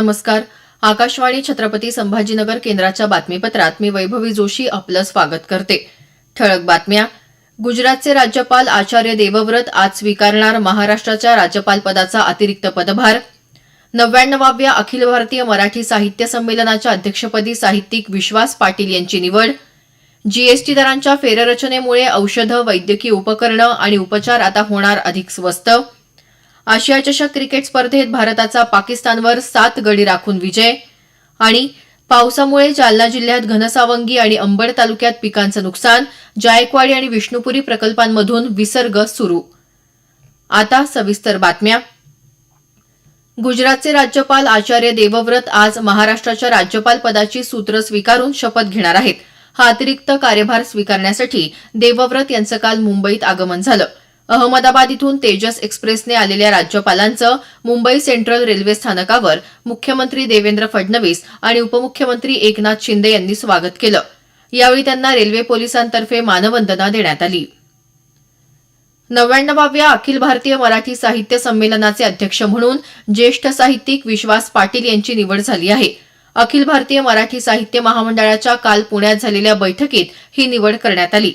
नमस्कार. आकाशवाणी छत्रपती संभाजीनगर केंद्राच्या बातमीपत्रात मी वैभवी जोशी आपलं स्वागत करते. ठळक बातम्या. गुजरातचे राज्यपाल आचार्य देवव्रत आज स्वीकारणार महाराष्ट्राच्या राज्यपालपदाचा अतिरिक्त पदभार. नव्याण्णवाव्या अखिल भारतीय मराठी साहित्य संमेलनाच्या अध्यक्षपदी साहित्यिक विश्वास पाटील यांची निवड. जीएसटी दरांच्या फेररचनेमुळे औषधं वैद्यकीय उपकरणं आणि उपचार आता होणार अधिक स्वस्त. आशिया चषक क्रिकेट स्पर्धेत भारताचा पाकिस्तानवर सात गडी राखून विजय. आणि पावसामुळे जालना जिल्ह्यात घनसावंगी आणि अंबड तालुक्यात पिकांचं नुकसान जायकवाडी आणि विष्णुपुरी प्रकल्पांमधून विसर्ग सुरू. आता सविस्तर बातम्या. गुजरातचे राज्यपाल आचार्य देवव्रत आज महाराष्ट्राच्या राज्यपाल पदाची सूत्र स्वीकारून शपथ घेणार आहेत. हा अतिरिक्त कार्यभार स्वीकारण्यासाठी देवव्रत यांचं काल मुंबईत आगमन झालं. अहमदाबाद इथून तेजस एक्सप्रेसने आलेल्या राज्यपालांचं मुंबई सेंट्रल रेल्वे स्थानकावर मुख्यमंत्री देवेंद्र फडणवीस आणि उपमुख्यमंत्री एकनाथ शिंदे यांनी स्वागत केलं. यावेळी त्यांना रेल्वे पोलिसांतर्फे मानवंदना देण्यात आली. नव्याण्णवाव्या अखिल भारतीय मराठी साहित्य संमेलनाचे अध्यक्ष म्हणून ज्येष्ठ साहित्यिक विश्वास पाटील यांची निवड झाली आहे. अखिल भारतीय मराठी साहित्य महामंडळाच्या काल पुण्यात झालेल्या बैठकीत ही निवड करण्यात आली.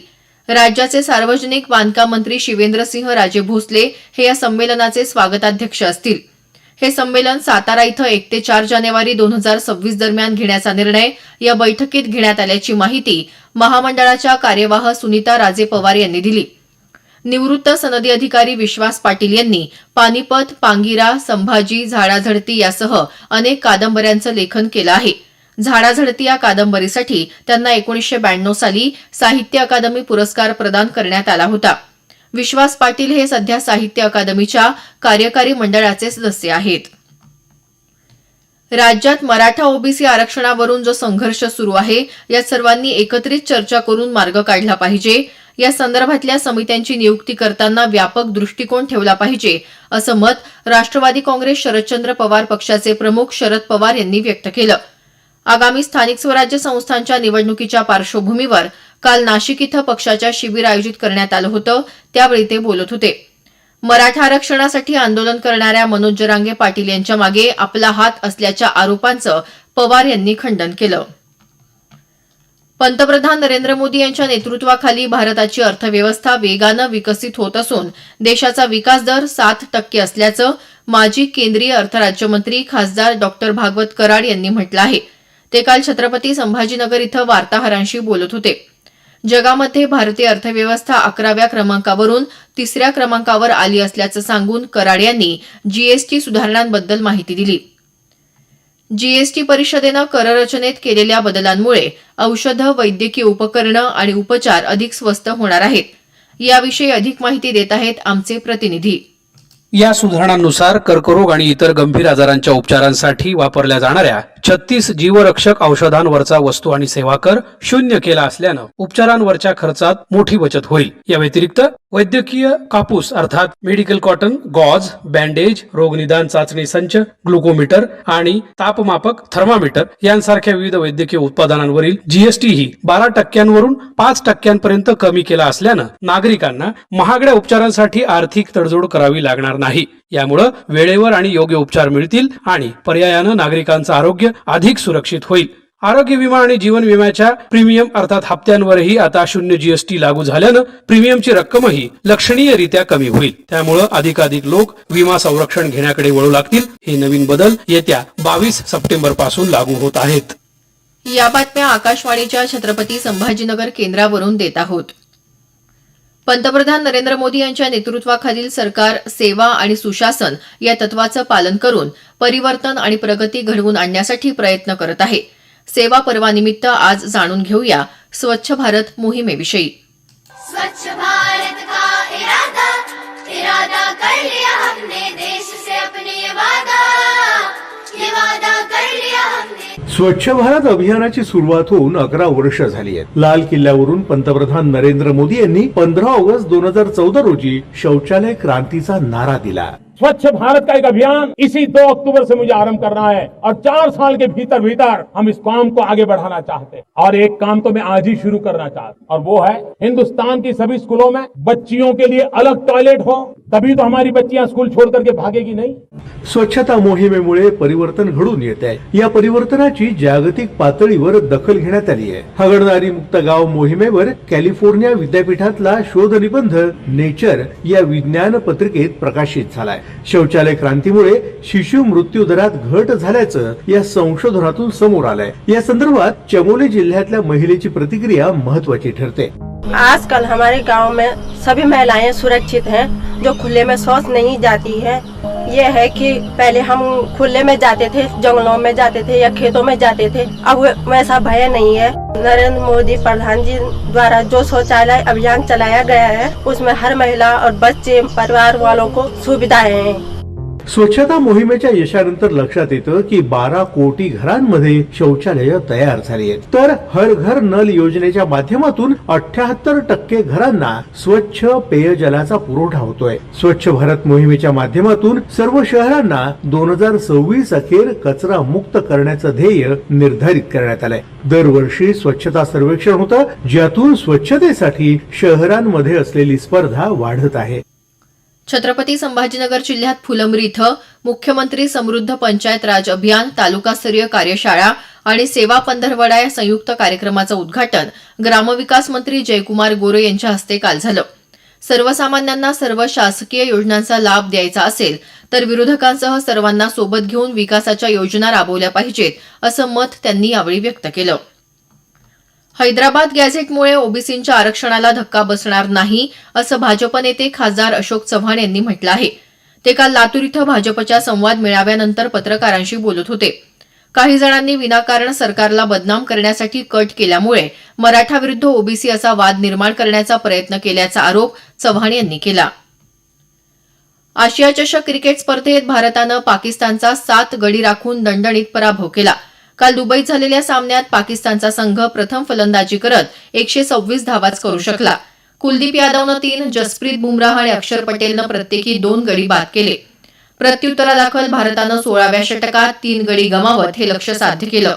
राज्याचे सार्वजनिक बांधकाम मंत्री शिवेंद्रसिंह राजे भोसले हे या संमेलनाचे स्वागताध्यक्ष असतील. हे संमेलन सातारा इथं एक ते चार जानेवारी दोन हजार सव्वीस दरम्यान घेण्याचा निर्णय या बैठकीत घेण्यात आल्याची माहिती महामंडळाच्या कार्यवाह सुनीता राजे पवार यांनी दिली. निवृत्त सनदी अधिकारी विश्वास पाटील यांनी पानिपत पांगिरा संभाजी झाडाझडती यासह अनेक कादंबऱ्यांचं लेखन केलं आहे. झाडाझडती या कादंबरीसाठी त्यांना एकोणीसशे ब्याण्णव साली साहित्य अकादमी पुरस्कार प्रदान करण्यात आला होता. विश्वास पाटील हे सध्या साहित्य अकादमीच्या कार्यकारी मंडळाचे सदस्य आहेत. राज्यात मराठा ओबीसी आरक्षणावरून जो संघर्ष सुरू आहे यात सर्वांनी एकत्रित चर्चा करून मार्ग काढला पाहिजे. या संदर्भातल्या समित्यांची नियुक्ती करताना व्यापक दृष्टिकोन ठेवला पाहिजे असं मत राष्ट्रवादी काँग्रेस शरदचंद्र पवार पक्षाचे प्रमुख शरद पवार यांनी व्यक्त केलं. आगामी स्थानिक स्वराज्य संस्थांच्या निवडणुकीच्या पार्श्वभूमीवर काल नाशिक इथं पक्षाच्या शिबिर आयोजित करण्यात आलं होतं त्यावेळी ते बोलत होते. मराठा आरक्षणासाठी आंदोलन करणाऱ्या मनोज जरांगे पाटील यांच्या मागे आपला हात असल्याच्या आरोपांचं पवार यांनी खंडन केलं. पंतप्रधान नरेंद्र मोदी यांच्या नेतृत्वाखाली भारताची अर्थव्यवस्था वेगानं विकसित होत असून देशाचा विकास दर सात टक्के असल्याचं माजी केंद्रीय अर्थराज्यमंत्री खासदार डॉक्टर भागवत कराड यांनी म्हटलं आहे. ते काल छत्रपती संभाजीनगर इथं वार्ताहरांशी बोलत होते. जगामध्ये भारतीय अर्थव्यवस्था अकराव्या क्रमांकावरून तिसऱ्या क्रमांकावर आली असल्याचं सांगून कराड यांनी जीएसटी सुधारणांबद्दल माहिती दिली. जीएसटी परिषदेनं कररचनेत केलेल्या बदलांमुळे औषधं वैद्यकीय उपकरणं आणि उपचार अधिक स्वस्त होणार आहेत. याविषयी अधिक माहिती देत आहेत आमचे प्रतिनिधी. या सुधारणांनुसार कर्करोग आणि इतर गंभीर आजारांच्या उपचारांसाठी वापरल्या जाणाऱ्या छत्तीस जीवरक्षक औषधांवरचा वस्तू आणि सेवा कर शून्य केला असल्यानं उपचारांवरच्या खर्चात मोठी बचत होईल. या व्यतिरिक्त वैद्यकीय कापूस अर्थात मेडिकल कॉटन गॉज बँडेज रोगनिदान चाचणी संच ग्लुकोमीटर आणि तापमापक थर्मामीटर यांसारख्या विविध वैद्यकीय उत्पादनांवरील जीएसटी ही बारा टक्क्यांवरून पाच टक्क्यांपर्यंत कमी केला असल्यानं नागरिकांना महागड्या उपचारांसाठी आर्थिक तडजोड करावी लागणार नाही. यामुळं वेळेवर आणि योग्य उपचार मिळतील आणि पर्यायानं नागरिकांचं आरोग्य अधिक सुरक्षित होईल. आरोग्य विमा आणि जीवन विम्याच्या प्रीमियम अर्थात हप्त्यांवरही आता शून्य जीएसटी लागू झाल्यानं प्रीमियमची रक्कमही लक्षणीयरित्या कमी होईल. त्यामुळं अधिकाधिक लोक विमा संरक्षण घेण्याकडे वळू लागतील. हे नवीन बदल येत्या बावीस सप्टेंबरपासून लागू होत आहेत. या बातम्या आकाशवाणीच्या छत्रपती संभाजीनगर केंद्रावरून देत आहोत. पंतप्रधान नरेंद्र मोदी यांच्या नेतृत्वाखालील सरकार सेवा आणि सुशासन या तत्वाचं पालन करून परिवर्तन आणि प्रगती घडवून आणण्यासाठी प्रयत्न करत आहे. सेवा पर्वानिमित्त आज जाणून घेऊया स्वच्छ भारत मोहिमेविषयी. स्वच्छ भारत का इरादा? इरादा कर लिया हमने देश से अपने वादा। स्वच्छ भारत अभियानाची सुरुवात होऊन अकरा वर्ष झाली आहेत. लाल किल्ल्यावरून पंतप्रधान नरेंद्र मोदी यांनी पंधरा ऑगस्ट दोन हजार चौदा रोजी शौचालय क्रांतीचा नारा दिला. स्वच्छ भारत का एक अभियान? इसी दो अक्टूबर से मुझे आरंभ करना है और चार साल के भीतर भीतर हम इस काम को आगे बढ़ाना चाहते हैं। और एक काम तो मैं आज ही शुरू करना चाहता और वो है हिंदुस्तान की सभी स्कूलों में बच्चियों के लिए अलग टॉयलेट हो तभी तो हमारी बच्चियां स्कूल छोड़ करके भागेगी नहीं। स्वच्छता मोहिमेमुळे परिवर्तन घडून येत आहे. या परिवर्तनाची जागतिक पातळीवर दखल घेण्यात आली आहे. हगडणारी मुक्त गाव मोहिमेवर कॅलिफोर्निया विद्यापीठातला शोध निबंध नेचर या विज्ञान पत्रिकेत प्रकाशित झालाय. शौचालय क्रांतीमुळे शिशु मृत्यू दरात घट झाल्याचं या संशोधनातून समोर आलंय. या संदर्भात चमोली जिल्ह्यातल्या महिलेची प्रतिक्रिया महत्वाची ठरते. आजकल हमारे गाँव में सभी महिलाएँ सुरक्षित हैं, जो खुले में शौच नहीं जाती है। ये है कि पहले हम खुले में जाते थे, जंगलों में जाते थे या खेतों में जाते थे। अब वैसा भय नहीं है। नरेंद्र मोदी प्रधान जी द्वारा जो शौचालय अभियान चलाया गया है, उसमें हर महिला और बच्चे, परिवार वालों को सुविधाएँ हैं। स्वच्छता मोहिमेच्या यशानंतर लक्षात येतं की बारा कोटी घरांमध्ये शौचालय तयार झाली आहेत. तर हर घर नल योजनेच्या माध्यमातून अठ्याहत्तर टक्के घरांना स्वच्छ पेयजलाचा पुरवठा होतोय. स्वच्छ भारत मोहिमेच्या माध्यमातून सर्व शहरांना दोन हजार सव्वीस अखेर कचरा मुक्त करण्याचं ध्येय निर्धारित करण्यात आलंय. दरवर्षी स्वच्छता सर्वेक्षण होतं ज्यातून स्वच्छतेसाठी शहरांमध्ये असलेली स्पर्धा वाढत आहे. छत्रपती संभाजीनगर जिल्ह्यात फुलंब्री इथं मुख्यमंत्री समृद्ध पंचायत राज अभियान तालुकास्तरीय कार्यशाळा आणि सेवा पंधरवडा या संयुक्त कार्यक्रमाचं उद्घाटन ग्रामविकास मंत्री जयकुमार गोरे यांच्या हस्ते काल झालं. सर्वसामान्यांना सर्व शासकीय योजनांचा लाभ द्यायचा असेल तर विरोधकांसह सर्वांना सोबत घेऊन विकासाच्या योजना राबवल्या पाहिजेत असं मत त्यांनी यावेळी व्यक्त केलं. हैदराबाद गॅझेटमुळे ओबीसींच्या आरक्षणाला धक्का बसणार नाही असं भाजप नेते खासदार अशोक चव्हाण यांनी म्हटलं आहे. ते काल लातूर इथं भाजपच्या संवाद मेळाव्यानंतर पत्रकारांशी बोलत होते. काही जणांनी विनाकारण सरकारला बदनाम करण्यासाठी कट केल्यामुळे मराठा विरुद्ध ओबीसी असा वाद निर्माण करण्याचा प्रयत्न केल्याचा आरोप चव्हाण यांनी केला. आशिया चषक क्रिकेट स्पर्धेत भारतानं पाकिस्तानचा सात गडी राखून दणदणीत पराभव केला. काल दुबईत झालेल्या सामन्यात पाकिस्तानचा संघ प्रथम फलंदाजी करत एकशे सव्वीस धावाच करू शकला. कुलदीप यादवनं तीन जसप्रीत बुमराह आणि अक्षर पटेलनं प्रत्येकी दोन गडी बाद केले. प्रत्युत्तरादाखल भारतानं सोळाव्या षटकात तीन गडी गमावत हे लक्ष्य साध्य केलं.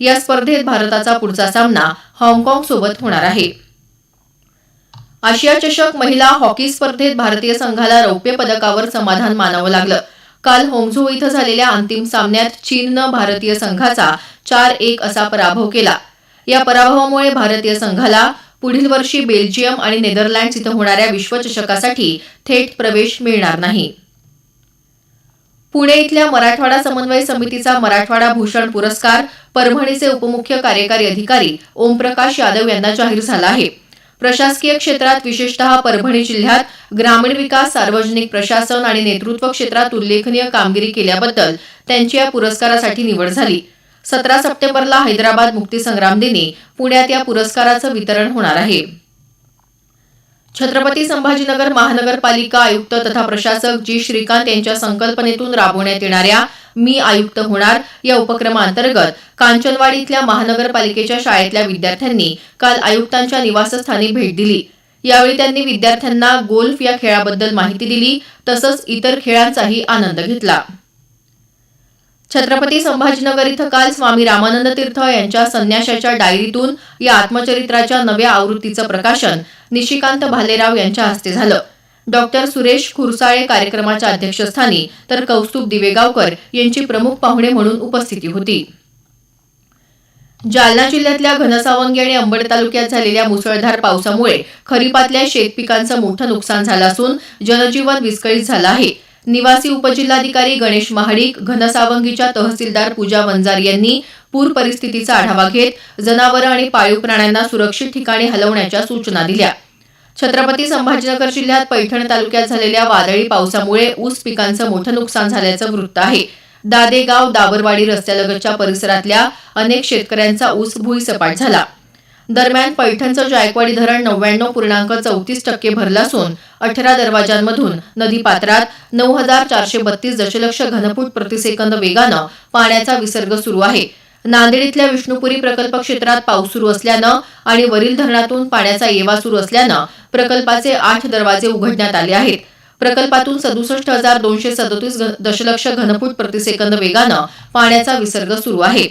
या स्पर्धेत भारताचा पुढचा सामना हाँगकाँग सोबत होणार आहे. आशिया चषक महिला हॉकी स्पर्धेत भारतीय संघाला रौप्य पदकावर समाधान मानावं लागलं. काल होंगझो इथं झालेल्या अंतिम सामन्यात चीननं भारतीय संघाचा चार एक असा पराभव केला. या पराभवामुळे भारतीय संघाला पुढील वर्षी बेल्जियम आणि नेदरलँड्स इथं होणाऱ्या विश्वचषकासाठी थेट प्रवेश मिळणार नाही. पुणे इथल्या मराठवाडा समन्वय समितीचा मराठवाडा भूषण पुरस्कार परभणीचे उपमुख्य कार्यकारी अधिकारी ओमप्रकाश यादव यांना जाहीर झाला आहे. प्रशासकीय क्षेत्रात विशेषतः परभणी जिल्ह्यात ग्रामीण विकास सार्वजनिक प्रशासन आणि नेतृत्व क्षेत्रात उल्लेखनीय कामगिरी केल्याबद्दल त्यांची या पुरस्कारासाठी निवड झाली. सतरा सप्टेंबरला हैदराबाद मुक्तीसंग्राम दिनी पुण्यात या पुरस्काराचं वितरण होणार आहे. छत्रपती संभाजीनगर महानगरपालिका आयुक्त तथा प्रशासक जी श्रीकांत यांच्या संकल्पनेतून राबवण्यात येणाऱ्या मी आयुक्त होणार या उपक्रमाअंतर्गत कांचनवाडी इथल्या महानगरपालिकेच्या शाळेतल्या विद्यार्थ्यांनी काल आयुक्तांच्या निवासस्थानी भेट दिली. यावेळी त्यांनी विद्यार्थ्यांना गोल्फ या खेळाबद्दल माहिती दिली तसंच इतर खेळांचाही आनंद घेतला. छत्रपती संभाजीनगर इथं काल स्वामी रामानंद तीर्थ यांच्या संन्याशाच्या डायरीतून या आत्मचरित्राच्या नव्या आवृत्तीचं प्रकाशन निशिकांत भालेराव यांच्या हस्ते झालं. डॉक्टर सुरेश खुरसाळे कार्यक्रमाच्या अध्यक्षस्थानी तर कौस्तुभ दिवेगावकर यांची प्रमुख पाहुणे म्हणून उपस्थिती होती. जालना जिल्ह्यातल्या घनसावंगी आणि अंबड तालुक्यात झालेल्या मुसळधार पावसामुळे खरीपातल्या शेतपिकांचं मोठं नुकसान झालं असून जनजीवन विस्कळीत झालं आहे. निवासी उपजिल्हाधिकारी गणेश महाडिक घनसावंगीच्या तहसीलदार पूजा वंजार यांनी पूर परिस्थितीचा आढावा घेत जनावरं आणि पाळीव प्राण्यांना सुरक्षित ठिकाणी हलवण्याच्या सूचना दिल्या. छत्रपती संभाजीनगर जिल्ह्यात पैठण तालुक्यात झालेल्या वादळी पावसामुळे ऊस पिकांचं मोठं नुकसान झाल्याचं वृत्त आहे. दादेगाव दाबरवाडी रस्त्यालगतच्या परिसरातल्या अनेक शेतकऱ्यांचा ऊस भुईसपाट झाला. दरम्यान पैठणचं जायकवाडी धरण नव्याण्णव पूर्णांक चौतीस टक्के भरलं असून अठरा दरवाजांमधून नदीपात्रात नऊ हजार चारशे बत्तीस दशलक्ष घनफूट प्रतिसेकंद वेगानं पाण्याचा विसर्ग सुरू आहे. नांदेड इथल्या विष्णुपुरी प्रकल्प क्षेत्रात पाऊस सुरू असल्यानं आणि वरील धरणातून पाण्याचा येवा सुरू असल्यानं प्रकल्पाचे आठ दरवाजे उघडण्यात आले आहेत. प्रकल्पातून सदुसष्ट हजार दोनशे सदतीस दशलक्ष घनफूट प्रतिसेकंद वेगानं पाण्याचा विसर्ग सुरू आहे.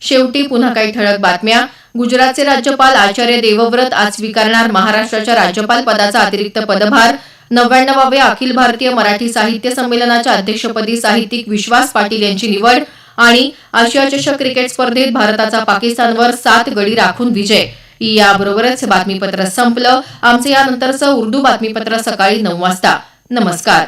शेवटी पुन्हा काही ठळक बातम्या. गुजरातचे राज्यपाल आचार्य देवव्रत आज स्वीकारणार महाराष्ट्राच्या राज्यपाल पदाचा अतिरिक्त पदभार. नव्याण्णवाव्या अखिल भारतीय मराठी साहित्य संमेलनाच्या अध्यक्षपदी साहित्यिक विश्वास पाटील यांची निवड आणि आशिया चषक क्रिकेट स्पर्धेत भारताचा पाकिस्तानवर सात गडी राखून विजय. याबरोबरच बातमीपत्र संपलं. आमचं यानंतरचं उर्दू बातमीपत्र सकाळी नऊ वाजता. नमस्कार.